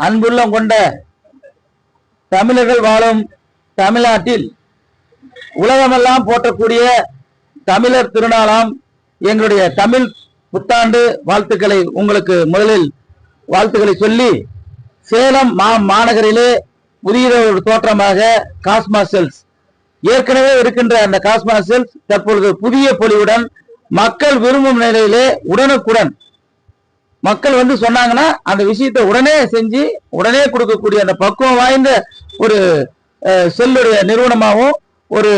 அன்புள்ளம் கொண்ட தமிழர்கள் வாழும் தமிழ்நாட்டில் உலகமெல்லாம் போற்றக்கூடிய தமிழர் திருநாளாம் எங்களுடைய தமிழ் புத்தாண்டு வாழ்த்துக்களை உங்களுக்கு முதலில் வாழ்த்துக்களை சொல்லி சேலம் மா மாநகரிலே புதிய ஒரு தோற்றமாக காஸ்மா செல்ஸ் ஏற்கனவே இருக்கின்ற அந்த காஸ்மா செல்ஸ் தற்பொழுது புதிய பொலிவுடன் மக்கள் விரும்பும் நிலையிலே உடனுக்குடன் மக்கள் வந்து சொன்னாங்கன்னா அந்த விஷயத்தை உடனே செஞ்சு உடனே கொடுக்கக்கூடிய அந்த பக்குவம் வாய்ந்த ஒரு செல்லுடைய நிறுவனமாகவும் ஒரு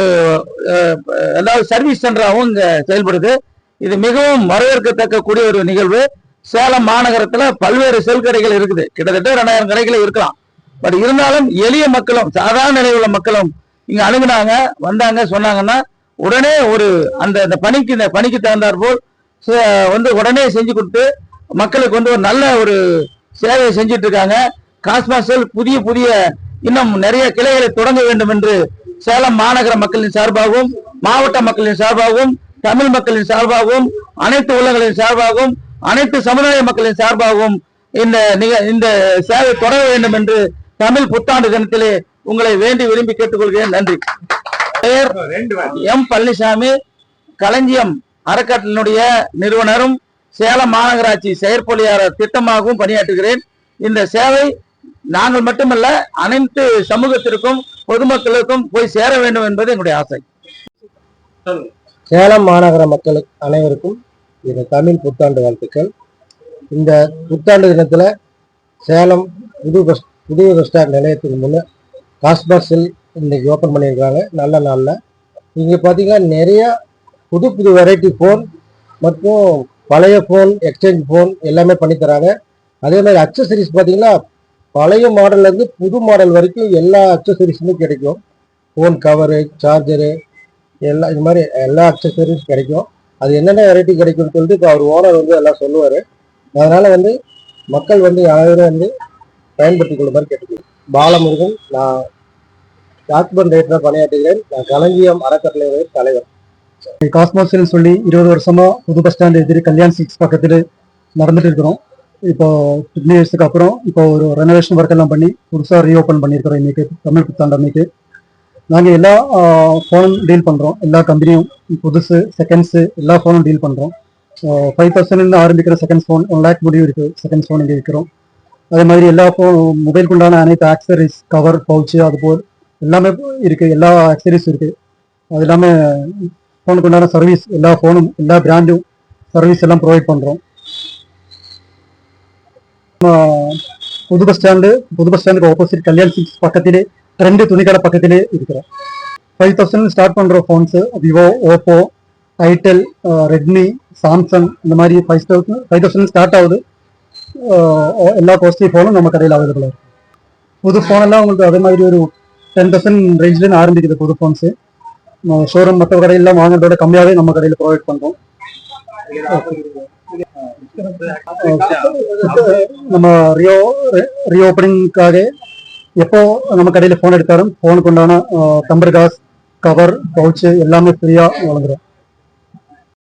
அதாவது சர்வீஸ் சென்டராகவும் இங்கே செயல்படுது. இது மிகவும் வரவேற்கத்தக்க கூடிய ஒரு நிகழ்வு. சேலம் மாநகரத்தில் பல்வேறு செல் கடைகள் இருக்குது. கிட்டத்தட்ட ரெண்டாயிரம் கடைகள் இருக்கலாம். பட் இருந்தாலும் எளிய மக்களும் சாதாரண நிலை உள்ள மக்களும் இங்கே அணுகுனாங்க வந்தாங்க சொன்னாங்கன்னா உடனே ஒரு அந்த அந்த பணிக்கு இந்த பணிக்கு தகுந்தாற்போல் ச- வந்து உடனே செஞ்சு கொடுத்து மக்களுக்கு வந்து ஒரு நல்ல ஒரு சேவையை செஞ்சுட்டு இருக்காங்க காஸ்மாசல் புதிய புதிய இன்னும் நிறைய கிளைகளை தொடங்க வேண்டும் என்று சேலம் மாநகர மக்களின் சார்பாகவும் மாவட்ட மக்களின் சார்பாகவும் தமிழ் மக்களின் சார்பாகவும் அனைத்து உள்ளங்களின் சார்பாகவும் அனைத்து சமுதாய மக்களின் சார்பாகவும் இந்த நிக- இந்த சேவை தொடர வேண்டும் என்று தமிழ் புத்தாண்டு தினத்திலே உங்களை வேண்டி விரும்பி கேட்டுக்கொள்கிறேன். நன்றி. பெயர் எம் பழனிசாமி களஞ்சியம் அறக்கட்டளினுடைய நிறுவனரும் சேலம் மாநகராட்சி செயற்பொழியாளர் திட்டமாகவும் பணியாற்றுகிறேன். இந்த சேவை நாங்கள் மட்டுமல்ல அனைத்து சமூகத்திற்கும் பொதுமக்களுக்கும் போய் சேர வேண்டும் என்பது என்னுடைய ஆசை. சேலம் மாநகர மக்களுக்கு அனைவருக்கும் இந்த தமிழ் புத்தாண்டு வாழ்த்துக்கள். இந்த புத்தாண்டு தினத்தில் சேலம் புது பஸ் புதிய பஸ் ஸ்டாண்ட் நிலையத்துக்கு முன்னே காஸ்பாஸில் இன்னைக்கு ஓப்பன் பண்ணியிருக்காங்க நல்ல நாளில். இங்கே பார்த்தீங்கன்னா நிறையா புது புது வெரைட்டி ஃபோன் மற்றும் பழைய ஃபோன் எக்ஸ்சேஞ்ச் ஃபோன் எல்லாமே பண்ணித்தராங்க அதே மாதிரி அக்சசரிஸ் பார்த்தீங்கன்னா பழைய மாடல்லேருந்து புது மாடல் வரைக்கும் எல்லா அக்சசரிஸுமே கிடைக்கும். ஃபோன் கவரு சார்ஜரு எல்லா இது மாதிரி எல்லா அக்சசரிஸ் கிடைக்கும். அது என்னென்ன வெரைட்டி கிடைக்கும்னு சொல்லிட்டு இப்போ அவர் ஓனர் வந்து எல்லாம் சொல்லுவார். அதனால் வந்து மக்கள் வந்து யாரும் வந்து பயன்படுத்திக் மாதிரி கேட்டுக்கிறேன் பாலமுருகன் நான் டாக்குமெண்ட் ரேட்டில் பணியாற்றுகிறேன். நான் களஞ்சியம் அறக்கட்டளை தலைவர். காஸ்மோஸ்னு சொல்லி இருபது வருஷமா புது பஸ் ஸ்டாண்ட் எதிரி கல்யாண் சிக்ஸ் பக்கத்துல நடந்துட்டு இருக்கிறோம் இப்போ ஃபிஃப்டின் இயர்ஸ்க்கு அப்புறம் இப்போ ஒரு ரெனோவேஷன் ஒர்க் எல்லாம் பண்ணி புதுசாக ரீஓப்பன் பண்ணியிருக்கிறோம் இன்னைக்கு தமிழ் புத்தாண்டு அன்னைக்கு. நாங்கள் எல்லா ஃபோனும் டீல் பண்ணுறோம் எல்லா கம்பெனியும் புதுசு செகண்ட்ஸு எல்லா ஃபோனும் டீல் பண்ணுறோம் ஃபைவ் தௌசண்ட்லேருந்து ஆரம்பிக்கிற செகண்ட் ஃபோன் ஒன் லேக் முடிவு இருக்குது செகண்ட் ஃபோன் இங்கே விற்கிறோம் அதே மாதிரி எல்லா ஃபோன் மொபைலுக்கு உண்டான அனைத்து ஆக்சரிஸ் கவர் பவுச்சு அது போல் எல்லாமே இருக்குது எல்லா ஆக்சரிஸும் இருக்குது அது இல்லாமல் ஃபோனுக்கு உண்டான சர்வீஸ் எல்லா ஃபோனும் எல்லா பிராண்டும் சர்வீஸ் எல்லாம் ப்ரொவைட் பண்ணுறோம் புது பஸ் ஸ்டாண்டு புது பஸ் ஸ்டாண்டுக்கு ஆப்போசிட் கல்யாண் சிக்ஸ் பக்கத்திலே ரெண்டு துணிக்கடை பக்கத்திலே இருக்கிறோம். ஃபைவ் தௌசண்ட் ஸ்டார்ட் பண்ணுற phones Vivo Oppo itel Redmi Samsung இந்த மாதிரி five thousand five thousand start ஆகுது. எல்லா காஸ்ட்லி ஃபோனும் நம்ம கடையில் அவைலபிளாக இருக்கும் புது ஃபோனெல்லாம் உங்களுக்கு அதே மாதிரி ஒரு டென் தௌசண்ட் ரேஞ்சில் ஆரம்பிக்குது புது ஃபோன்ஸு ஷோரூம் மற்ற கடையெல்லாம் வாங்குறதோட கம்மியாகவே நம்ம கடையில் ப்ரொவைட் பண்ணுறோம் நம்ம ரியோ ரீஓப்பனிங்காக எப்போ நம்ம கடையில் ஃபோன் எடுத்தாலும் ஃபோனுக்கு உண்டான டம்பர் காஸ் கவர் பவுச்சு எல்லாமே ஃப்ரீயாக வழங்குறோம்.